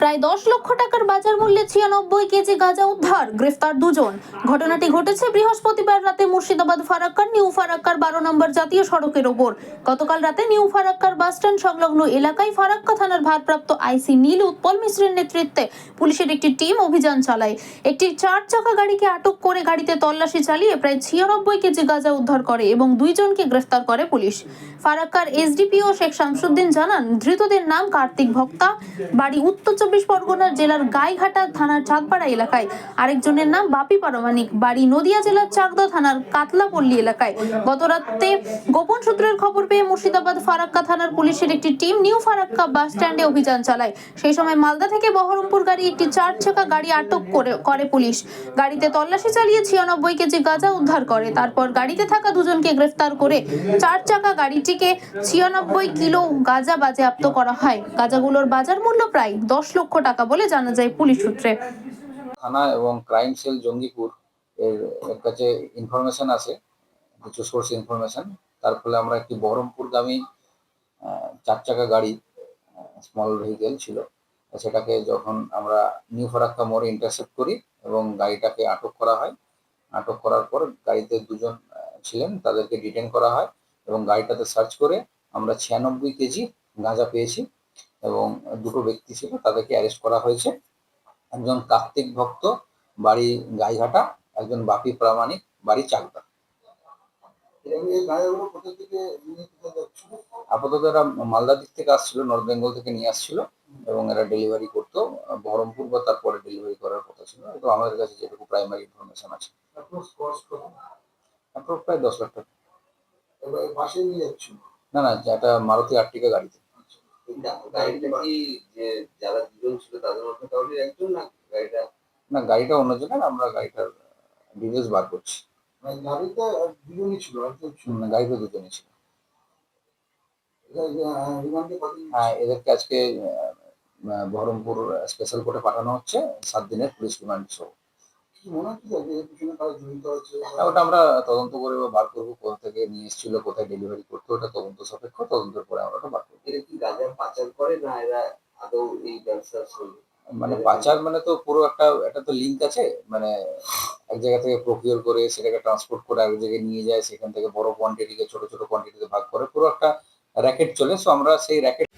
প্রায় দশ লক্ষ টাকার বাজার মূল্যে ছিয়ানব্বই কেজি গাঁজা উদ্ধার, গ্রেফতার দুজন। ঘটনাটি ঘটেছে বৃহস্পতিবার রাতে মুর্শিদাবাদ ফারাক্কার নিউ ফারাক্কার বারো নম্বর জাতীয় সড়কের ওপর। গতকাল রাতে নিউ ফারাক্কার বাসস্ট্যান্ড সংলগ্ন এলাকায় ফারাক্কা থানার ভারপ্রাপ্ত আইসি নীল উৎপল মিশ্রের নেতৃত্বে পুলিশের একটি টিম অভিযান চালায়। একটি চার চাকা গাড়িকে আটক করে গাড়িতে তল্লাশি চালিয়ে প্রায় ছিয়ানব্বই কেজি গাঁজা উদ্ধার করে এবং দুইজনকে গ্রেফতার করে পুলিশ। ফারাক্কার এসডিপিও শেখ শামসুদ্দিন জানান, ধৃতদের নাম কার্তিক ভক্তা। বাড়ি উত্তর চব্বিশ পরগনার জেলার গাইঘাটা থানার চাঁদপাড়া এলাকায়। আরেকজনের নাম বাপি পারমানিক বাড়ি নদিয়া জেলার চাকদা থানার কাতলাপল্লী এলাকায়। গত রাতে গোপন সূত্রের খবর পেয়ে মুর্শিদাবাদ ফারাক্কা থানার পুলিশের একটি টিম নিউ ফারাক্কা বাস স্ট্যান্ডে অভিযান চালায়। সেই সময় মালদা থেকে বহরমপুর গাড়ি একটি চার চাকা গাড়ি আটক করে করে পুলিশ। গাড়িতে তল্লাশি চালিয়ে ছিয়ানব্বই কেজি গাঁজা উদ্ধার করে। তারপর গাড়িতে থাকা দুজনকে গ্রেফতার করে চার চাকা গাড়িটিকে ছিয়ানব্বই কিলো গাঁজা বাজেয়াপ্ত করা হয়। গাঁজাগুলোর বাজার মূল্য প্রায় দশ লক্ষ টাকা বলে জানা যায় পুলিশ সূত্রে। থানা এবং ক্রাইম সেল জঙ্গিপুর এর কাছে ইনফরমেশন আছে, কিছু সোর্স ইনফরমেশন তার ফলে আমরা একটি বহরমপুরগামী চার চাকা গাড়ি স্মল ভেহিকেল ছিল। সেটাকে যখন আমরা নিউ ফারাক্কা মোড়ে ইন্টারসেপ্ট করি এবং গাড়িটাকে আটক করা হয়, আটক করার পর গাড়িতে দুজন ছিলেন, তাদেরকে ডিটেন করা হয় এবং গাড়িটাতে সার্চ করে আমরা ছিয়ানব্বই কেজি গাঁজা পেয়েছি। এবং দুটো ব্যক্তি ছিল তাদেরকে অ্যারেস্ট করা হয়েছে। একজন কার্তিক ভক্ত বাড়ি গাইঘাটা একজন বাপি প্রামাণিক বাড়ি চাকদা। আপাতত এরা মালদা দিক থেকে আসছিল নর্থ বেঙ্গল থেকে নিয়ে আসছিল এবং এরা ডেলিভারি করতো। বহরমপুর বা তারপরে ডেলিভারি করার কথা ছিল। তো আমাদের কাছে যেটুকু প্রাইমারি ইনফরমেশন আছে। প্রায় দশ লাখ টাকা। না না এটা মারুতি আর্টিকা গাড়িতে। যারা দুজন ছিল তাদের মধ্যে কাউকে একজন না গাড়িটা? না গাড়িটা অন্যজনের আমরা গাড়িটার ডিটেলস বার করছি। মানে গাড়িটা দুজনই ছিল ছিল। দুজনই ছিল। হ্যাঁ এদেরকে আজকে বহরমপুর স্পেশাল কোর্টে পাঠানো হচ্ছে সাত দিনের পুলিশ রিমান্ড সহ ওটা আমরা তদন্ত করে বার করব কোথা থেকে নিয়ে এসেছিল কোথায় ডেলিভারি করতে ওটা তদন্ত সাপেক্ষ তদন্তের পরে আমরা ওটা বার করব। এরা কি গাঁজা পাচার করে না এরা আদৌ এই ব্যবসার সঙ্গে মানে পাচার মানে তো পুরো একটা একটা তো লিঙ্ক আছে মানে এক জায়গা থেকে প্রকিওর করে সেটাকে ট্রান্সপোর্ট করে এক জায়গায় নিয়ে যায় সেখান থেকে বড় কোয়ান্টিটিকে ছোট ছোট কোয়ান্টিটিতে ভাগ করে পুরো একটা র্যাকেট চলে। সো আমরা সেই র্যাকেট